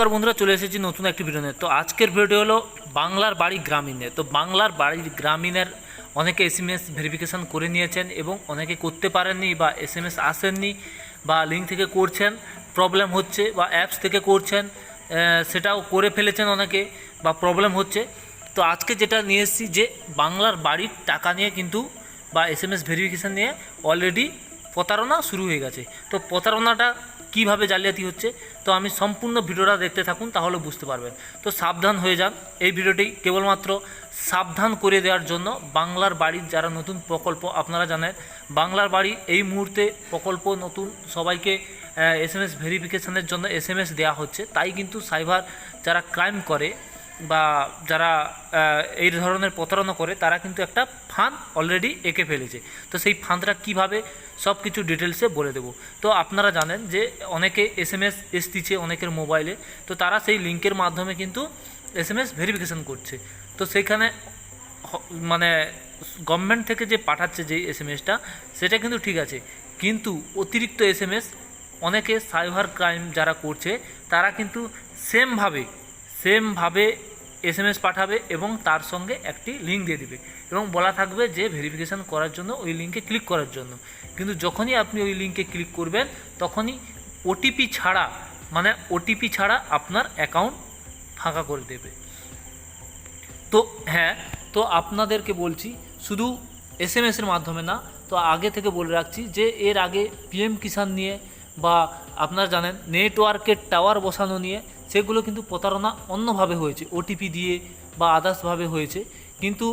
নমস্কার বন্ধুরা, চলে এসেছি নতুন একটি ভিডিও নিয়ে। তো আজকের ভিডিও হলো বাংলার বাড়ি গ্রামীণে তো বাংলার বাড়ি গ্রামীণের অনেকে এস এম এস ভেরিফিকেশান করে নিয়েছেন এবং অনেকে করতে পারেননি বা এস এম এস আসেননি বা লিঙ্ক থেকে করছেন প্রবলেম হচ্ছে বা অ্যাপস থেকে করছেন সেটাও করে ফেলেছেন অনেকে বা প্রবলেম হচ্ছে। তো আজকে যেটা নিয়ে এসেছি যে বাংলার বাড়ির টাকা নিয়ে কিন্তু বা এস এম এস ভেরিফিকেশান নিয়ে অলরেডি প্রতারণা শুরু হয়ে গেছে। তো প্রতারণাটা কীভাবে জালিয়াতি হচ্ছে, তো আমি সম্পূর্ণ ভিডিওটা দেখতে থাকুন, তাহলে বুঝতে পারবেন। তো সাবধান হয়ে যান, এই ভিডিওটি কেবলমাত্র সাবধান করে দেওয়ার জন্য বাংলার বাড়ির যারা নতুন প্রকল্প, আপনারা জানেন, বাংলার বাড়ি এই মুহূর্তে প্রকল্প নতুন, সবাইকে এস এম এস ভেরিফিকেশানের জন্য এস এম এস দেওয়া হচ্ছে। তাই কিন্তু সাইবার যারা ক্রাইম করে বা যারা এই ধরনের প্রতারণা করে, তারা কিন্তু একটা ফাঁদ অলরেডি এঁকে ফেলেছে। তো সেই ফাঁদটা কীভাবে সব কিছু ডিটেলসে বলে দেবো? তো আপনারা জানেন যে অনেকে এস এম এস এসতিছে অনেকের মোবাইলে তো তারা সেই লিঙ্কের মাধ্যমে কিন্তু এস এম ভেরিফিকেশান করছে। তো সেইখানে মানে গভর্নমেন্ট থেকে যে পাঠাচ্ছে যে এস এম এসটা সেটা কিন্তু ঠিক আছে। কিন্তু অতিরিক্ত এস এম এস অনেকে সাইবার ক্রাইম যারা করছে, তারা কিন্তু সেমভাবে সেমভাবে এস এম এস পাঠাবে এবং তার সঙ্গে একটি লিঙ্ক দিয়ে দিবে। এবং বলা থাকবে যে ভেরিফিকেশান করার জন্য ওই লিঙ্কে ক্লিক করার জন্য। কিন্তু যখনই আপনি ওই লিঙ্কে ক্লিক করবেন, তখনই ওটিপি ছাড়া মানে ওটিপি ছাড়া আপনার অ্যাকাউন্ট ফাঁকা করে দেবে। তো হ্যাঁ তো আপনাদেরকে বলছি, শুধু এস এম এসের মাধ্যমে না, তো আগে থেকে বলে রাখছি যে এর আগে পিএম কিষাণ নিয়ে বা আপনারা জানেন, নেটওয়ার্কের টাওয়ার বসানো নিয়ে সেগুলো কিন্তু প্রতারণা অন্যভাবে হয়েছে ওটিপি দিয়ে বা আদার্সভাবে হয়েছে। কিন্তু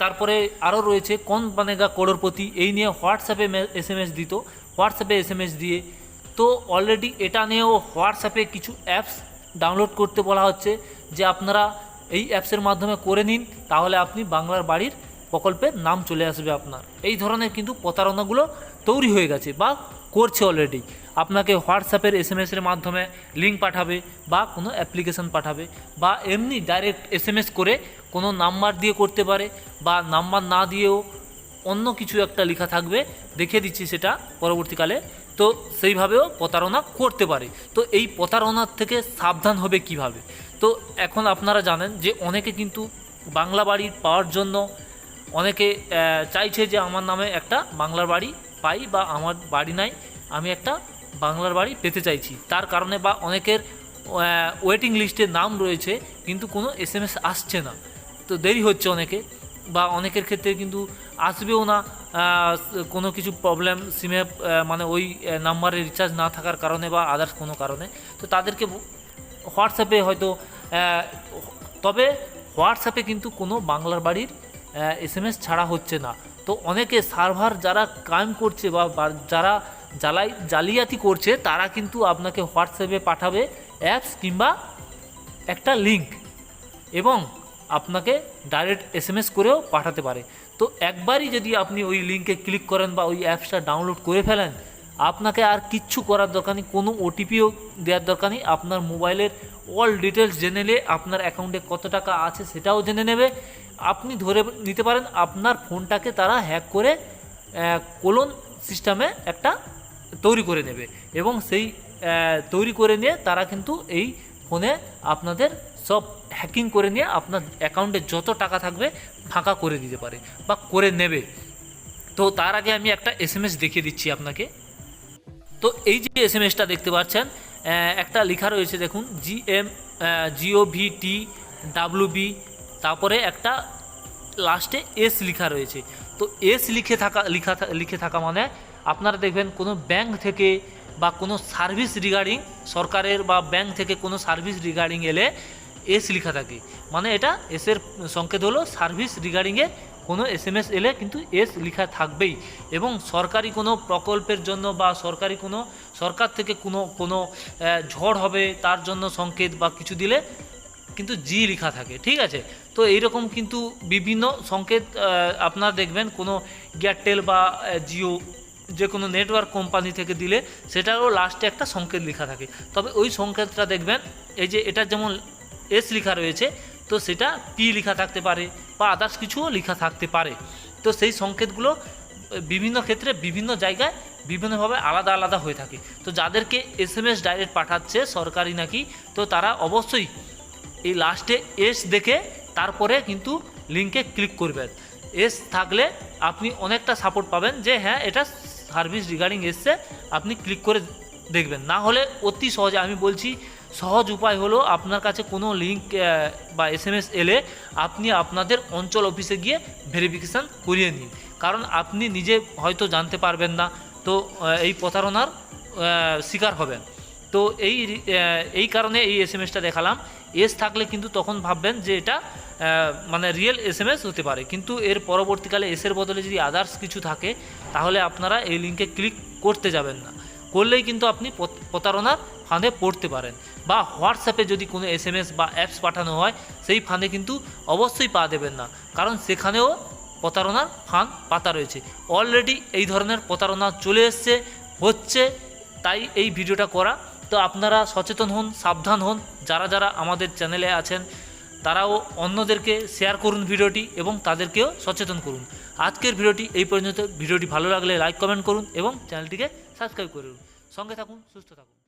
তারপরে আরও রয়েছে, কোন বানেগা করোড়পতি, এই নিয়ে হোয়াটসঅ্যাপে এস এম এস দিত হোয়াটসঅ্যাপে এস এম এস দিয়ে। তো অলরেডি এটা নিয়েও হোয়াটসঅ্যাপে কিছু অ্যাপস ডাউনলোড করতে বলা হচ্ছে, যে আপনারা এই অ্যাপসের মাধ্যমে করে নিন, তাহলে আপনি বাংলার বাড়ির প্রকল্পের নাম চলে আসবে আপনার। এই ধরনের কিন্তু প্রতারণাগুলো তৈরি হয়ে গেছে বা করছে অলরেডি আপনাকে হোয়াটসঅ্যাপের এস এম এসের মাধ্যমে লিঙ্ক পাঠাবে বা কোনো অ্যাপ্লিকেশন পাঠাবে বা এমনি ডাইরেক্ট এস এম এস করে কোনো নাম্বার দিয়ে করতে পারে বা নাম্বার না দিয়েও অন্য কিছু একটা লেখা থাকবে, দেখিয়ে দিচ্ছি সেটা পরবর্তীকালে। তো সেইভাবেও প্রতারণা করতে পারে। তো এই প্রতারণার থেকে সাবধান হবে কীভাবে? তো এখন আপনারা জানেন যে অনেকে কিন্তু বাংলা বাড়ি পাওয়ার জন্য অনেকে চাইছে যে আমার নামে একটা বাংলার বাড়ি পাই বা আমার বাড়ি নাই, আমি একটা বাংলার বাড়ি পেতে চাইছি। তার কারণে বা অনেকের ওয়েটিং লিস্টে নাম রয়েছে, কিন্তু কোনো এস আসছে না। তো দেরি হচ্ছে অনেকে, বা অনেকের ক্ষেত্রে কিন্তু আসবেও না কোনো কিছু প্রবলেম সিমে মানে ওই নাম্বারে রিচার্জ না থাকার কারণে বা আদার্স কোনো কারণে। তো তাদেরকে হোয়াটসঅ্যাপে হয়তো তবে হোয়াটসঅ্যাপে কিন্তু কোনো বাংলার বাড়ির এস এম এস ছাড়া হচ্ছে না। তো অনেকে সার্ভার যারা ক্রাইম করছে বা যারা জ্বালাই, জালিয়াতি করছে, তারা কিন্তু আপনাকে হোয়াটসঅ্যাপে পাঠাবে অ্যাপস কিংবা একটা লিঙ্ক এবং আপনাকে ডাইরেক্ট এস এম করেও পাঠাতে পারে। তো একবারই যদি আপনি ওই লিঙ্কে ক্লিক করেন বা ওই অ্যাপসটা ডাউনলোড করে ফেলেন, আপনাকে আর কিচ্ছু করার দরকার নেই, কোনো ওটিপিও দেওয়ার দরকার নেই। আপনার মোবাইলের অল ডিটেলস জেনে নিলে আপনার অ্যাকাউন্টে কত টাকা আছে সেটাও জেনে নেবে। আপনি ধরে নিতে পারেন আপনার ফোনটাকে তারা হ্যাক করে কোলন সিস্টেমে একটা তৈরি করে নেবে এবং সেই তৈরি করে নিয়ে তারা কিন্তু এই ফোনে আপনাদের সব হ্যাকিং করে নিয়ে আপনার অ্যাকাউন্টে যত টাকা থাকবে ফাঁকা করে দিতে পারে বা করে নেবে। তো তার আগে আমি একটা এস এম এস দেখিয়ে দিচ্ছি আপনাকে। তো এই যে এস এম এসটা দেখতে পাচ্ছেন একটা লেখা রয়েছে দেখুন G M G O V T W B তারপরে একটা লাস্টে এস লিখা রয়েছে। তো এস লিখে থাকা, লিখা লিখে থাকা মানে আপনারা দেখবেন কোনো ব্যাংক থেকে বা কোনো সার্ভিস রিগার্ডিং সরকারের বা ব্যাংক থেকে কোনো সার্ভিস রিগার্ডিং এলে এস লেখা থাকে। মানে এটা এসের সংকেত হলো সার্ভিস রিগার্ডিংয়ে কোনো এস এম এস এলে কিন্তু এস লেখা থাকবেই। এবং সরকারি কোনো প্রকল্পের জন্য বা সরকারি কোনো, সরকার থেকে কোনো কোনো ঝড় হবে তার জন্য সংকেত বা কিছু দিলে কিন্তু জি লেখা থাকে। ঠিক আছে? তো এইরকম কিন্তু বিভিন্ন সংকেত আপনারা দেখবেন কোনো এয়ারটেল বা জিও যে কোনো নেটওয়ার্ক কোম্পানি থেকে দিলে সেটারও লাস্টে একটা সংকেত লেখা থাকে। তবে ওই সংকেতটা দেখবেন, এই যে এটা যেমন এস লেখা রয়েছে, তো সেটা পি লেখা থাকতে পারে বা আদার্স কিছুও লেখা থাকতে পারে। তো সেই সংকেতগুলো বিভিন্ন ক্ষেত্রে বিভিন্ন জায়গায় বিভিন্নভাবে আলাদা আলাদা হয়ে থাকে। তো যাদেরকে এস এম এস ডাইরেক্ট পাঠাচ্ছে সরকারি নাকি, তো তারা অবশ্যই এই লাস্টে এস দেখে তারপরে কিন্তু লিঙ্কে ক্লিক করবেন। এস থাকলে আপনি অনেকটা সাপোর্ট পাবেন যে হ্যাঁ এটা সার্ভিস রিগার্ডিং এসছে, আপনি ক্লিক করে দেখবেন। না হলে অতি সহজে, আমি বলছি, সহজ উপায় হলো আপনার কাছে কোনো লিঙ্ক বা এস এম এস এলে আপনি আপনাদের অঞ্চল অফিসে গিয়ে ভেরিফিকেশান করিয়ে নিন। কারণ আপনি নিজে হয়তো জানতে পারবেন না, তো এই প্রতারণার শিকার হবেন। তো এই এই কারণে এই এস এম এসটা দেখালাম। এস থাকলে কিন্তু তখন ভাববেন যে এটা মানে রিয়েল এস এম এস হতে পারে। কিন্তু এর পরবর্তীকালে এসের বদলে যদি আদার্স কিছু থাকে, তাহলে আপনারা এই লিঙ্কে ক্লিক করতে যাবেন না। করলেই কিন্তু আপনি প্রতারণার ফাঁদে পড়তে পারেন। বা হোয়াটসঅ্যাপে যদি কোনো এস এম এস বা অ্যাপস পাঠানো হয়, সেই ফাঁদে কিন্তু অবশ্যই পা দেবেন না। কারণ সেখানেও প্রতারণার ফাঁদ পাতা রয়েছে। অলরেডি এই ধরনের প্রতারণা চলে এসছে, হচ্ছে, তাই এই ভিডিওটা করা তো আপনারা সচেতন হন, সাবধান হন, যারা যারা আমাদের চ্যানেলে আছেন, তারাও অন্যদেরকে শেয়ার করুন ভিডিওটি এবং তাদেরকেও সচেতন করুন। আজকের ভিডিওটি এই পর্যন্ত। ভিডিওটি ভালো লাগলে লাইক কমেন্ট করুন এবং চ্যানেলটিকে সাবস্ক্রাইব করুন সঙ্গে থাকুন, সুস্থ থাকুন।